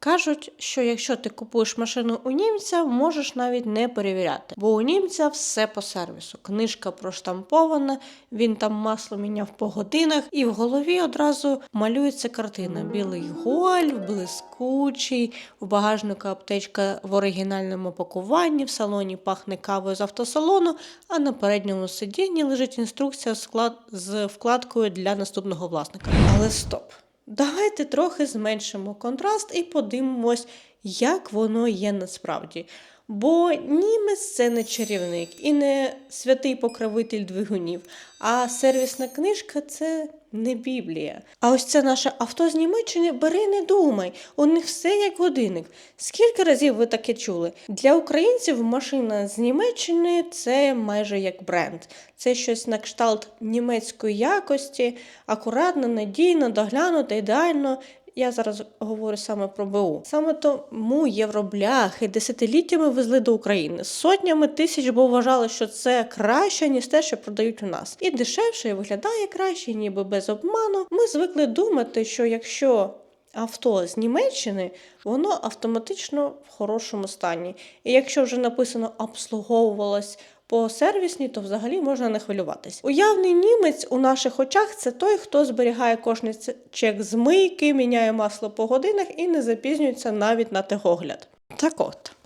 Кажуть, що якщо ти купуєш машину у німця, можеш навіть не перевіряти, бо у німця все по сервісу. Книжка проштампована, він там масло міняв по годинах, і в голові одразу малюється картина: білий гольф, блискучий, в багажнику аптечка в оригінальному пакуванні, в салоні пахне кавою з автосалону, а на передньому сидінні лежить інструкція склад з вкладкою для наступного власника. Але стоп! Давайте трохи зменшимо контраст і подивимось, як воно є насправді. Бо німець це не чарівник і не святий покровитель двигунів, а сервісна книжка це не Біблія. А ось це наше авто з Німеччини бери, не думай. У них все як годинник. Скільки разів ви таке чули? Для українців машина з Німеччини це майже як бренд. Це щось на кшталт німецької якості, акуратно, надійно, доглянуто, ідеально. Я зараз говорю саме про БУ. Саме тому євробляхи десятиліттями везли до України сотнями тисяч, бо вважали, що це краще, ніж те, що продають у нас. І дешевше, і виглядає краще, ніби без обману. Ми звикли думати, що якщо авто з Німеччини, воно автоматично в хорошому стані. І якщо вже написано обслуговувалось по сервісній, то взагалі можна не хвилюватись. Уявний німець у наших очах це той, хто зберігає кожний чек з мийки, міняє масло по годинах і не запізнюється навіть на техогляд. Так от.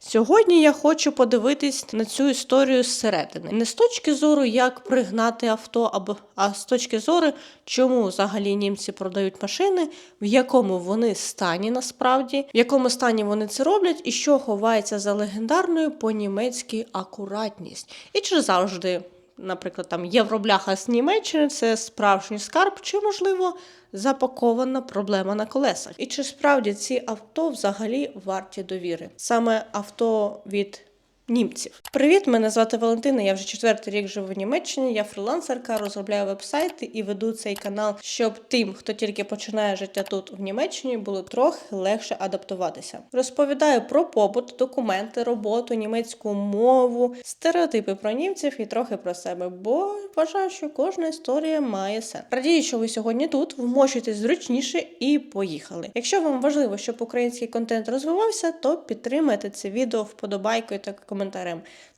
Сьогодні я хочу подивитись на цю історію зсередини. Не з точки зору, як пригнати авто, або а з точки зору, чому взагалі німці продають машини, в якому вони стані насправді, в якому стані вони це роблять, і що ховається за легендарною по-німецьки акуратність. І чи завжди, наприклад, там євробляха з Німеччини це справжній скарб, чи можливо запакована проблема на колесах. І чи справді ці авто взагалі варті довіри? Саме авто від німців. Привіт, мене звати Валентина. Я вже четвертий рік живу в Німеччині. Я фрілансерка, розробляю вебсайти і веду цей канал, щоб тим, хто тільки починає життя тут в Німеччині, було трохи легше адаптуватися. Розповідаю про побут, документи, роботу, німецьку мову, стереотипи про німців і трохи про себе, бо вважаю, що кожна історія має сенс. Радію, що ви сьогодні тут, вмощуйтесь зручніше і поїхали. Якщо вам важливо, щоб український контент розвивався, то підтримайте це відео вподобайкою та коментарем.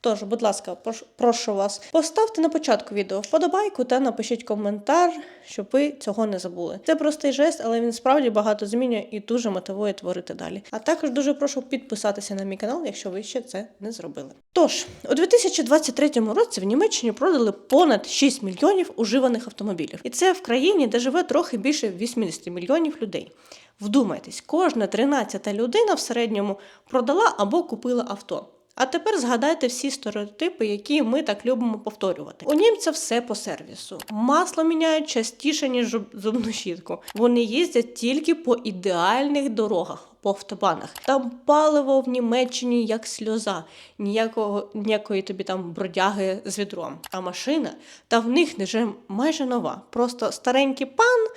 Тож, будь ласка, прошу вас, поставте на початку відео вподобайку та напишіть коментар, щоб ви цього не забули. Це простий жест, але він справді багато змінює і дуже мотивує творити далі. А також дуже прошу підписатися на мій канал, якщо ви ще це не зробили. Тож, у 2023 році в Німеччині продали понад 6 мільйонів уживаних автомобілів. І це в країні, де живе трохи більше 80 мільйонів людей. Вдумайтесь, кожна 13 людина в середньому продала або купила авто. А тепер згадайте всі стереотипи, які ми так любимо повторювати. У німця все по сервісу. Масло міняють частіше, ніж зубну щітку. Вони їздять тільки по ідеальних дорогах. По автобанах. Там паливо в Німеччині як сльоза, ніякого, ніякої тобі там бродяги з відром. А машина, та в них вже майже нова. Просто старенький пан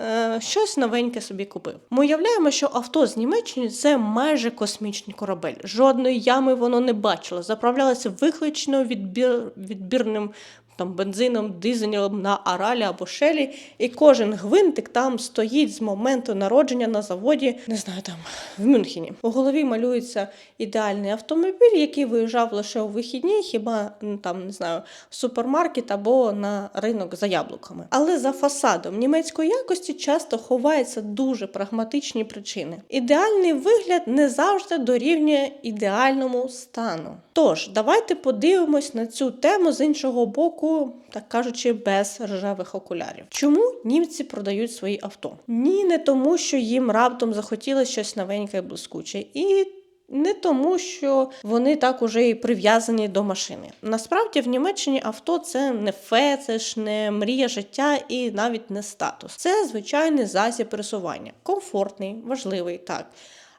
е, щось новеньке собі купив. Ми уявляємо, що авто з Німеччини це майже космічний корабель. Жодної ями воно не бачило. Заправлялося виключно відбір, відбірним там бензином, дизелем на аралі або шелі, і кожен гвинтик там стоїть з моменту народження на заводі, не знаю, там в Мюнхені. У голові малюється ідеальний автомобіль, який виїжджав лише у вихідні, хіба там не знаю, в супермаркет або на ринок за яблуками. Але за фасадом німецької якості часто ховаються дуже прагматичні причини. Ідеальний вигляд не завжди дорівнює ідеальному стану. Тож, давайте подивимось на цю тему з іншого боку, так кажучи, без ржавих окулярів. Чому німці продають свої авто? Ні, не тому, що їм раптом захотілося щось новеньке і блискуче. І не тому, що вони так уже і прив'язані до машини. Насправді в Німеччині авто це не фетиш, не мрія життя і навіть не статус. Це звичайний засіб пересування. Комфортний, важливий, так.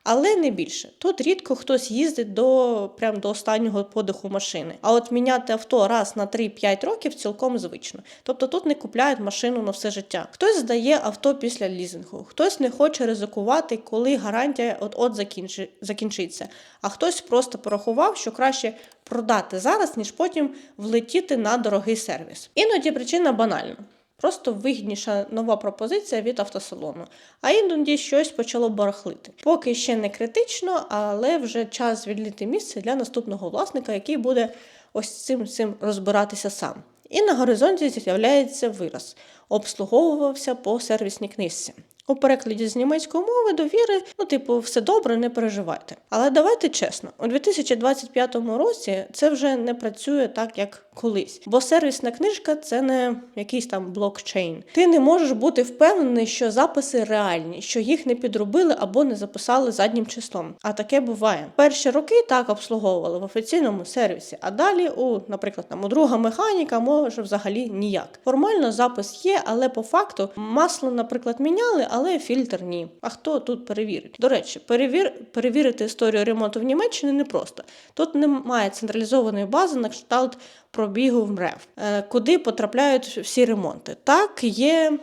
Але не більше. Тут рідко хтось їздить до прям до останнього подиху машини. А от міняти авто раз на 3-5 років цілком звично. Тобто тут не купляють машину на все життя. Хтось здає авто після лізингу, хтось не хоче ризикувати, коли гарантія от-от закінчи, закінчиться. А хтось просто порахував, що краще продати зараз, ніж потім влетіти на дорогий сервіс. Іноді причина банальна. Просто вигідніша нова пропозиція від автосалону. А іноді щось почало барахлити. Поки ще не критично, але вже час звільнити місце для наступного власника, який буде ось цим цим розбиратися сам. І на горизонті з'являється вираз обслуговувався по сервісній книжці. У перекладі з німецької мови довіри, ну, типу, все добре, не переживайте. Але давайте чесно, у 2025 році це вже не працює так, як колись. Бо сервісна книжка це не якийсь там блокчейн. Ти не можеш бути впевнений, що записи реальні, що їх не підробили або не записали заднім числом. А таке буває. Перші роки так обслуговували в офіційному сервісі, а далі, у, наприклад, там у друга механіка може взагалі ніяк. Формально запис є, але по факту масло, наприклад, міняли, але фільтр ні. А хто тут перевірить? До речі, перевір... перевірити історію ремонту в Німеччині непросто. Тут немає централізованої бази на кшталт пробігу в МРЕВ, е, куди потрапляють всі ремонти. Так, є.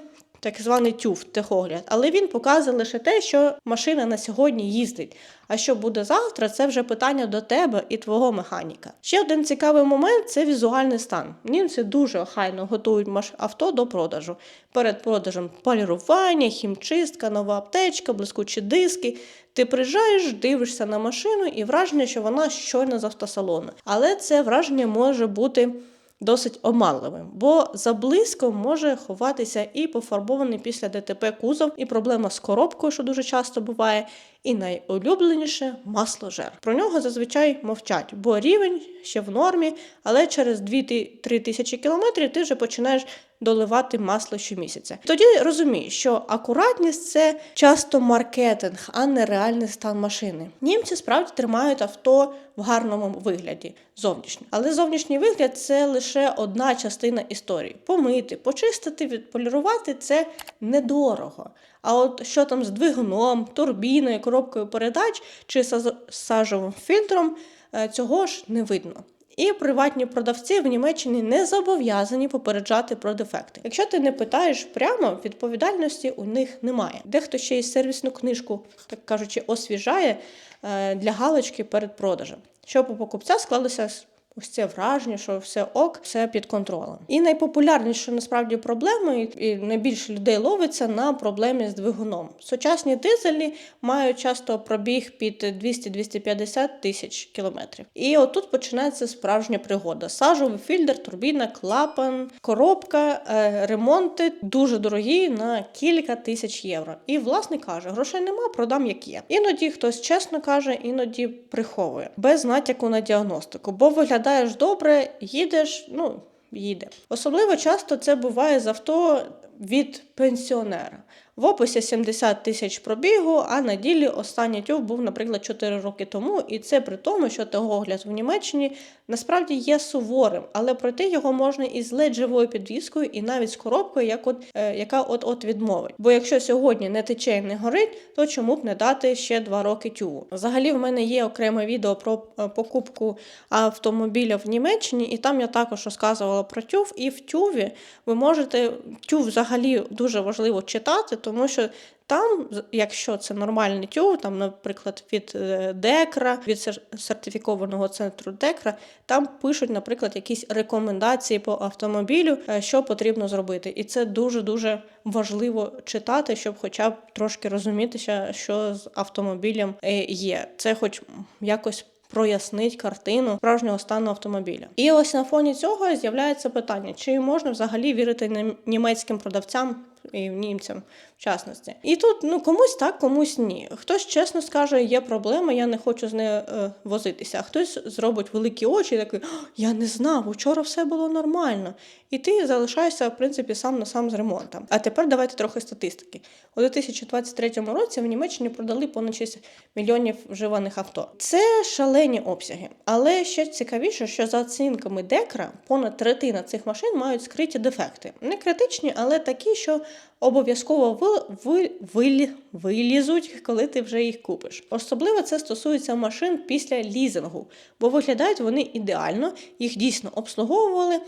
Так званий тюф, техогляд, але він показує лише те, що машина на сьогодні їздить. А що буде завтра, це вже питання до тебе і твого механіка. Ще один цікавий момент це візуальний стан. Німці дуже охайно готують авто до продажу. Перед продажем полірування, хімчистка, нова аптечка, блискучі диски. Ти приїжджаєш, дивишся на машину і враження, що вона щойно з автосалону. Але це враження може бути досить оманливим, бо за близько може ховатися і пофарбований після ДТП кузов, і проблема з коробкою, що дуже часто буває, і найулюбленіше масложер. Про нього зазвичай мовчать, бо рівень ще в нормі, але через 2-3 тисячі кілометрів ти вже починаєш доливати масло щомісяця. Тоді розумієш, що акуратність це часто маркетинг, а не реальний стан машини. Німці справді тримають авто в гарному вигляді зовнішньо. Але зовнішній вигляд це лише одна частина історії. Помити, почистити, відполірувати це недорого. А от що там з двигуном, турбіною, коробкою передач чи сажовим фільтром, е, цього ж не видно. І приватні продавці в Німеччині не зобов'язані попереджати про дефекти. Якщо ти не питаєш прямо, відповідальності у них немає. Дехто ще й сервісну книжку, так кажучи, освіжає е, для галочки перед продажем, щоб у покупця склалося ось це враження, що все ок, все під контролем. І найпопулярніша насправді проблема, і- найбільше людей ловиться на проблемі з двигуном. Сучасні дизелі мають часто пробіг під 200-250 тисяч кілометрів. І отут починається справжня пригода: сажовий фільтр, турбіна, клапан, коробка, е, ремонти дуже дорогі на кілька тисяч євро. І власник каже: грошей нема, продам як є. Іноді хтось чесно каже, іноді приховує без натяку на діагностику, бо виглядаєш добре, їдеш, ну. Їде. Особливо часто це буває з авто від пенсіонера. В описі 70 тисяч пробігу, а на ділі останній тюв був, наприклад, 4 роки тому, і це при тому, що техогляд в Німеччині насправді є суворим, але пройти його можна із ледь живою підвіскою і навіть з коробкою, як от, е, яка от-от відмовить. Бо якщо сьогодні не тече і не горить, то чому б не дати ще 2 роки тюву? Взагалі, в мене є окреме відео про е, покупку автомобіля в Німеччині, і там я також розказувала про тюв. І в тюві ви можете тюв взагалі дуже важливо читати, тому що там, якщо це нормальний тюв, там, наприклад, від е, Декра, від сер- сертифікованого центру Декра, там пишуть, наприклад, якісь рекомендації по автомобілю, е, що потрібно зробити. І це дуже дуже важливо читати, щоб хоча б трошки розумітися, що з автомобілем е, є. Це хоч якось. Прояснить картину справжнього стану автомобіля. І ось на фоні цього з'являється питання: чи можна взагалі вірити нім- німецьким продавцям і німцям в частності? І тут ну комусь так, комусь ні. Хтось чесно скаже, є проблема, я не хочу з нею е, возитися. А хтось зробить великі очі, і такий я не знав, учора все було нормально. І ти залишаєшся, в принципі, сам на сам з ремонтом. А тепер давайте трохи статистики. У 2023 році в Німеччині продали понад 6 мільйонів вживаних авто. Це шалені обсяги. Але ще цікавіше, що за оцінками Декра понад третина цих машин мають скриті дефекти. Не критичні, але такі, що обов'язково ви, ви, вилі- вилізуть, коли ти вже їх купиш. Особливо це стосується машин після лізингу, бо виглядають вони ідеально, їх дійсно обслуговували.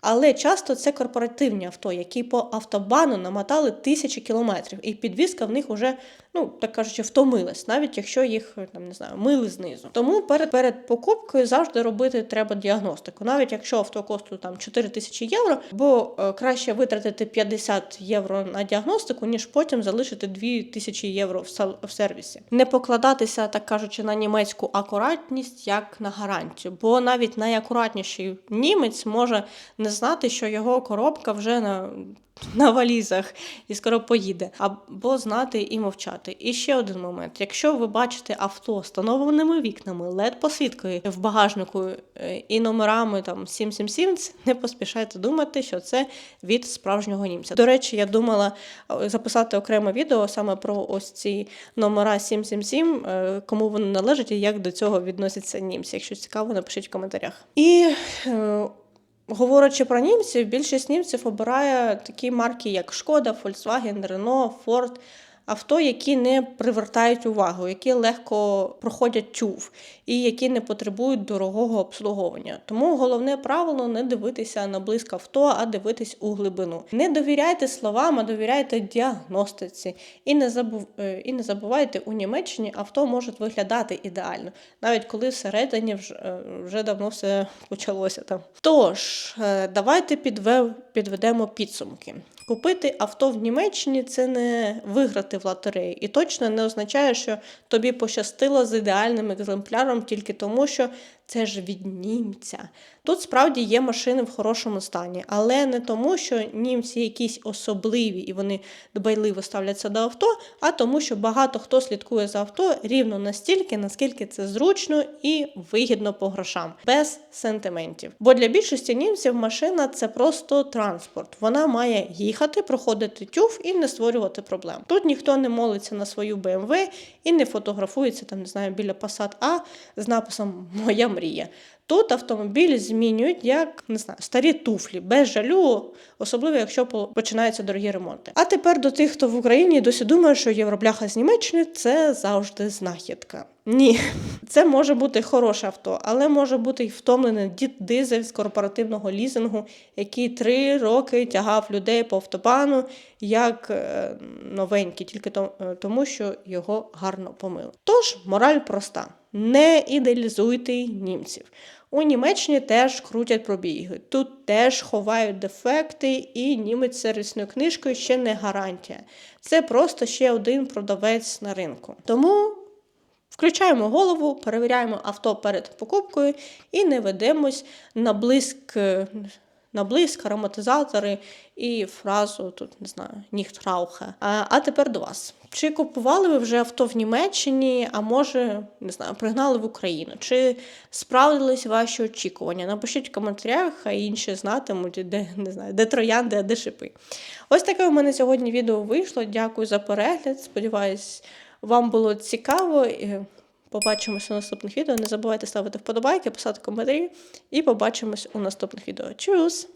Але часто це корпоративні авто, які по автобану намотали тисячі кілометрів, і підвізка в них уже ну так кажучи, втомилась, навіть якщо їх там не знаю, мили знизу. Тому перед перед покупкою завжди робити треба діагностику, навіть якщо авто коштує там 4 тисячі євро, бо е, краще витратити 50 євро на діагностику, ніж потім залишити 2 тисячі євро в, сал- в сервісі. Не покладатися, так кажучи, на німецьку акуратність як на гарантію, бо навіть найакуратніший німець може не знати, що його коробка вже на на валізах і скоро поїде, або знати і мовчати. І ще один момент: якщо ви бачите авто з встановленими вікнами, led посвідкою в багажнику е, і номерами там 777, не поспішайте думати, що це від справжнього німця. До речі, я думала е, записати окреме відео саме про ось ці номера 777, е, кому вони належать і як до цього відносяться німці. Якщо цікаво, напишіть в коментарях. І Говорячи про німців, більшість німців обирає такі марки, як Шкода, Volkswagen, Renault, Ford, авто, які не привертають увагу, які легко проходять тюв і які не потребують дорогого обслуговування. Тому головне правило не дивитися на близько авто, а дивитись у глибину. Не довіряйте словам, а довіряйте діагностиці. І не забув е, і не забувайте, у Німеччині авто можуть виглядати ідеально, навіть коли всередині вже, вже давно все почалося там. Тож, е, давайте підве, підведемо підсумки. Купити авто в Німеччині це не виграти в лотереї, і точно не означає, що тобі пощастило з ідеальним екземпляром тільки тому, що це ж від німця. Тут справді є машини в хорошому стані, але не тому, що німці якісь особливі і вони дбайливо ставляться до авто, а тому, що багато хто слідкує за авто рівно настільки, наскільки це зручно і вигідно по грошам, без сентиментів. Бо для більшості німців машина це просто транспорт. Вона має їхати, проходити тюф і не створювати проблем. Тут ніхто не молиться на свою BMW і не фотографується там, не знаю, біля Passat А з написом Моя мрія. Тут автомобіль змінюють як не знаю, старі туфлі, без жалю, особливо якщо починаються дорогі ремонти. А тепер до тих, хто в Україні досі думає, що євробляха з Німеччини це завжди знахідка. Ні, це може бути хороше авто, але може бути й втомлений дід дизель з корпоративного лізингу, який три роки тягав людей по автобану як е, новенький, тільки е, тому, що його гарно помили. Тож мораль проста: не ідеалізуйте німців. У Німеччині теж крутять пробіги. Тут теж ховають дефекти, і німець сервісною книжкою ще не гарантія. Це просто ще один продавець на ринку. Тому включаємо голову, перевіряємо авто перед покупкою і не ведемось на блиск. На ароматизатори і фразу тут не знаю, ніхтрауха. А, а тепер до вас. Чи купували ви вже авто в Німеччині, а може, не знаю, пригнали в Україну? Чи справдились ваші очікування? Напишіть в коментарях, а інші знатимуть, де не знаю, де троянди, а де шипи. Ось таке у мене сьогодні відео вийшло. Дякую за перегляд. Сподіваюсь, вам було цікаво. Побачимось у наступних відео. Не забувайте ставити вподобайки, писати коментарі і побачимось у наступних відео. Чус!